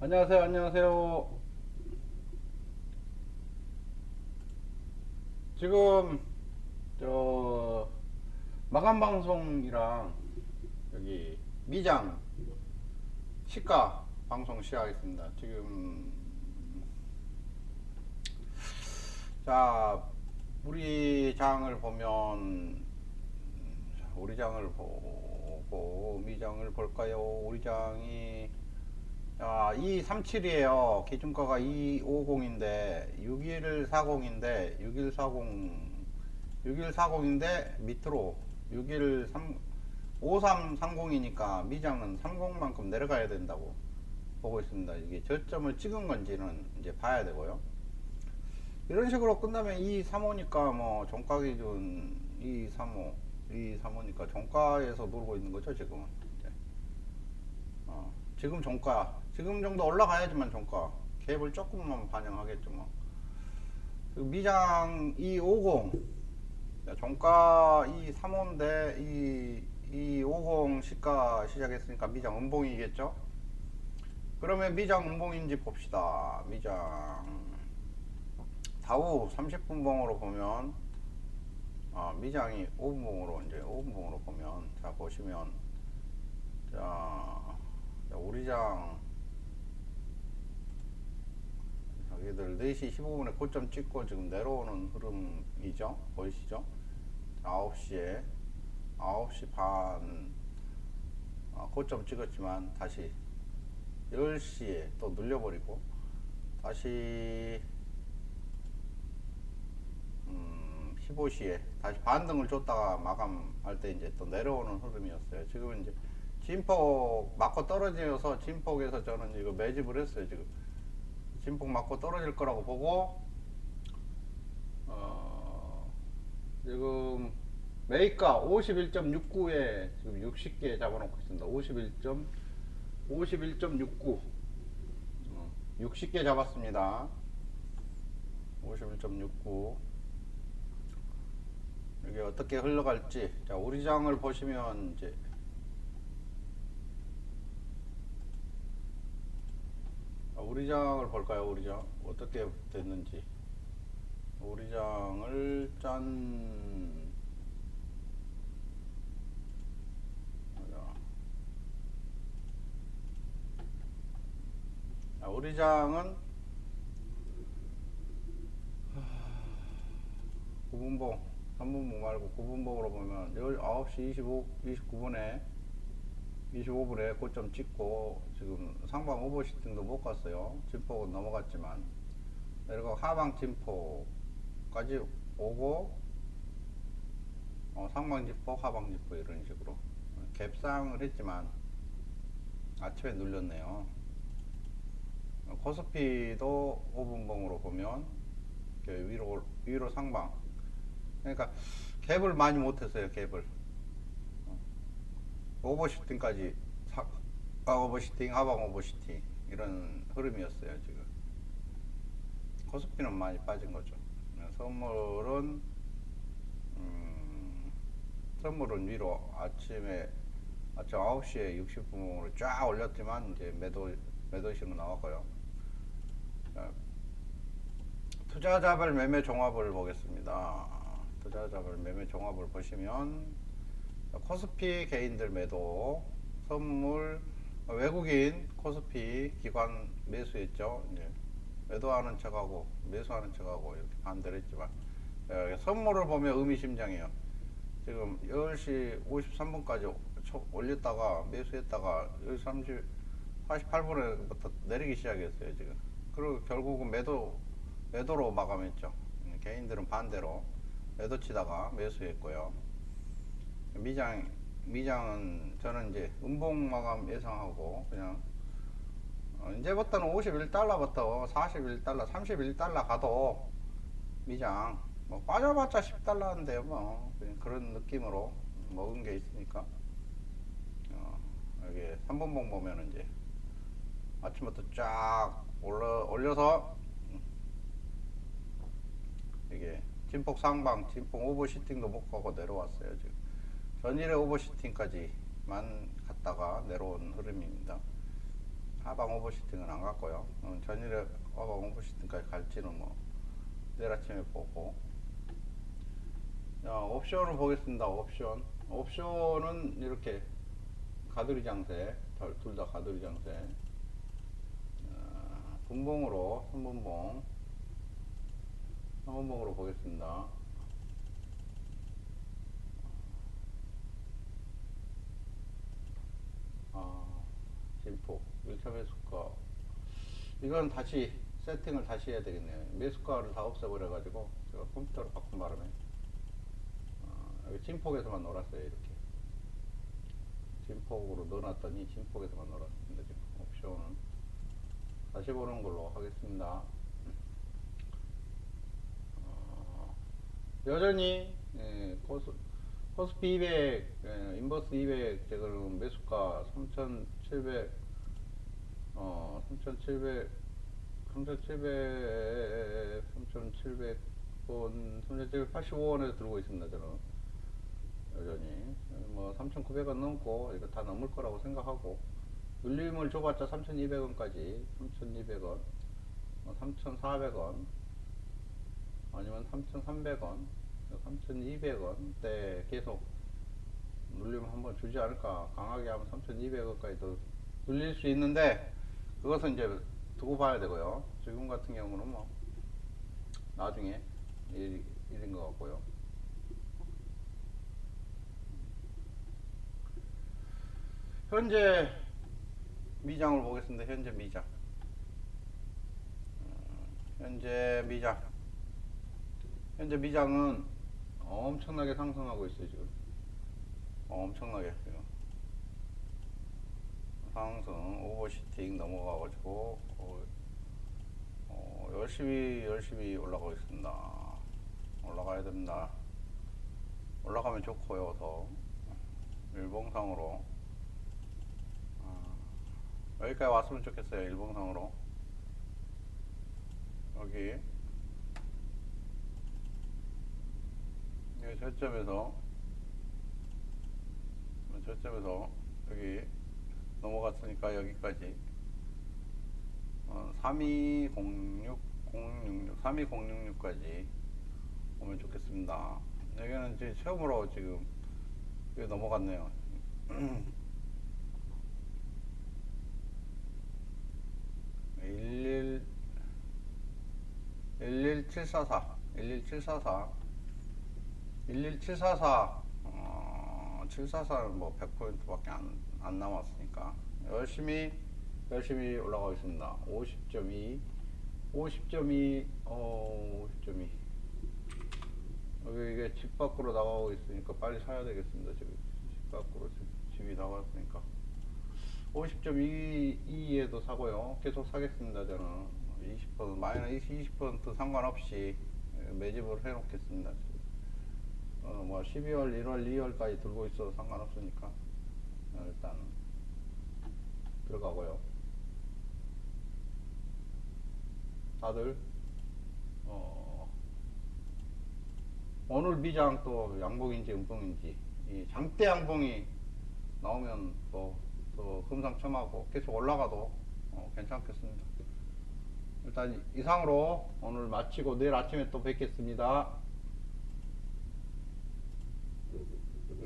안녕하세요. 안녕하세요. 지금 저 마감 방송이랑 여기 미장 시가 방송 시작하겠습니다. 지금 자 우리 장을 보면 자, 우리 장을 보고 미장을 볼까요? 우리 장이 아, 237이에요. 기준가가 250인데 6140인데 6140 6140인데 밑으로 6130 5330이니까 미장은 30만큼 내려가야 된다고 보고 있습니다. 이게 저점을 찍은 건지는 이제 봐야 되고요. 이런 식으로 끝나면 235니까 뭐 종가 기준 235, 235니까 종가에서 누르고 있는 거죠, 지금은. 어, 지금 종가, 지금 정도 올라가야지만 종가. 갭을 조금만 반영하겠죠, 뭐. 그 미장 250, 자, 종가 235인데 2, 250 시가 시작했으니까 미장 음봉이겠죠? 그러면 미장 음봉인지 봅시다. 미장. 다우 30분 봉으로 보면 아, 미장이 5분 봉으로 이제 5분 봉으로 보면 자 보시면 자, 자 우리장. 여기들 4시 15분에 고점 찍고 지금 내려오는 흐름이죠? 보이시죠? 9시에 9시 반 아, 고점 찍었지만 다시 10시에 또 눌려버리고 다시 음, 15시에 다시 반등을 줬다가 마감할 때 이제 또 내려오는 흐름이었어요. 지금 이제 진폭 맞고 떨어져서 진폭에서 저는 이거 매집을 했어요. 지금 진폭 맞고 떨어질 거라고 보고 어, 지금 매입가 51.69에 지금 60개 잡아놓고 있습니다. 51. 51.69 어, 60개 잡았습니다. 51.69 이게 어떻게 흘러갈지 자 우리 장을 보시면 이제 자, 우리 장을 볼까요? 우리 장 어떻게 됐는지. 우리 장을 짠. 자, 자, 우리 장은 9분봉, 3분봉 말고 9분봉으로 보면 9시 25, 29분에 25분에 고점 찍고 지금 상방 오버시팅도 못 갔어요. 진폭은 넘어갔지만 그리고 하방 진폭까지 오고 어, 상방 진폭, 하방 진폭 이런 식으로 갭상을 했지만 아침에 눌렸네요. 코스피도 5분봉으로 보면 위로 위로 상방 그러니까 갭을 많이 못했어요 갭을 어. 오버슈팅까지 사, 아, 오버슈팅 하방 오버슈팅 이런 흐름이었어요 지금 코스피는 많이 빠진 거죠 네, 선물은 음, 선물은 위로 아침에 아침 9시에 60분으로 쫙 올렸지만 이제 매도 매도식으로 나왔고요 자, 투자자별 매매 종합을 보겠습니다. 투자자별 매매 종합을 보시면 코스피 개인들 매도, 선물, 외국인 코스피 기관 매수했죠. 이제 매도하는 척하고 매수하는 척하고 이렇게 반대로 했지만 에, 선물을 보면 의미심장해요. 지금 10시 53분까지 올렸다가 매수했다가 10시 30, 48분에부터 내리기 시작했어요 지금. 그리고 결국은 매도 매도로 마감했죠. 음, 개인들은 반대로 매도 치다가 매수했고요. 미장 미장은 저는 이제 음봉 마감 예상하고 그냥 어, 이제부터는 51달러부터 41달러, 31달러 가도 미장 뭐 빠져봤자 10달러인데요, 뭐 그런 느낌으로 먹은 게 있으니까 어, 여기 3분봉 보면 이제 아침부터 쫙 올려 올려서 이게 진폭 상방, 진폭 오버시팅도 못 가고 내려왔어요 지금. 전일의 오버시팅까지만 갔다 갔다가 내려온 흐름입니다. 하방 오버시팅은 안 갔고요. 어, 전일에 하방 오버시팅까지 갈지는 뭐 내일 아침에 보고. 자, 옵션을 보겠습니다. 옵션. 옵션은 이렇게 가두리 장세, 둘 다 가두리 장세. 아, 분봉으로, 3분봉. 3분봉으로 보겠습니다. 아, 진폭 1차 매수가. 이건 다시 세팅을 다시 해야 되겠네요. 매수가를 다 없애버려 가지고 제가 컴퓨터로 바꾼 바람에. 아, 여기 진폭에서만 놀았어요 이렇게. 진폭으로 넣어놨더니 진폭에서만 놀았습니다 지금. 옵션은 다시 보는 걸로 하겠습니다 어, 여전히 예, 코스 코스피 200, 예, 인버스 200 지금 매수가 3,700, 어, 3,700, 3,700, 3,700원, 3,785원에 들고 있습니다, 저는. 여전히. 뭐, 3,900원 넘고, 이거 다 넘을 거라고 생각하고, 눌림을 줘봤자 3,200원까지, 3,200원, 3,400원, 아니면 3,300원, 3,200원 때 계속 눌림 한번 주지 않을까. 강하게 하면 3,200원까지 더 눌릴 수 있는데 그것은 이제 두고 봐야 되고요. 지금 같은 경우는 뭐 나중에 일, 일인 것 같고요. 현재 미장을 보겠습니다. 현재 미장. 어, 현재 미장. 현재 미장은 엄청나게 상승하고 있어요 지금. 엄청나게 지금. 상승 오버시팅 넘어가가지고 어, 어, 열심히 열심히 올라가고 있습니다. 올라가야 됩니다. 올라가면 좋고요 더. 일봉상으로. 아, 여기까지 왔으면 좋겠어요 일봉상으로. 여기 여기 저점에서 저점에서 여기 넘어갔으니까 여기까지 어, 3206 066 32066까지 오면 좋겠습니다. 여기는 이제 처음으로 지금 여기 넘어갔네요. 11 11744 11744 11744 어, 744는 뭐 100포인트밖에 안, 안 남았으니까 열심히 열심히 올라가고 있습니다. 50.2 50.2 어, 50.2 여기 이게 집 밖으로 나가고 있으니까 빨리 사야 되겠습니다. 지금 집 밖으로 집- 집이 나갔으니까 50.22에도 사고요. 계속 사겠습니다. 저는 20% 마이너스 20% 상관없이 매집을 해놓겠습니다. 어, 뭐 12월, 1월, 2월까지 들고 있어도 상관없으니까 어, 일단 들어가고요. 다들 어, 오늘 미장 또 양봉인지 음봉인지 이 장대 양봉이 나오면 또, 또 금상첨화고 계속 올라가도 어, 괜찮겠습니다. 일단 이상으로 오늘 마치고 내일 아침에 또 뵙겠습니다.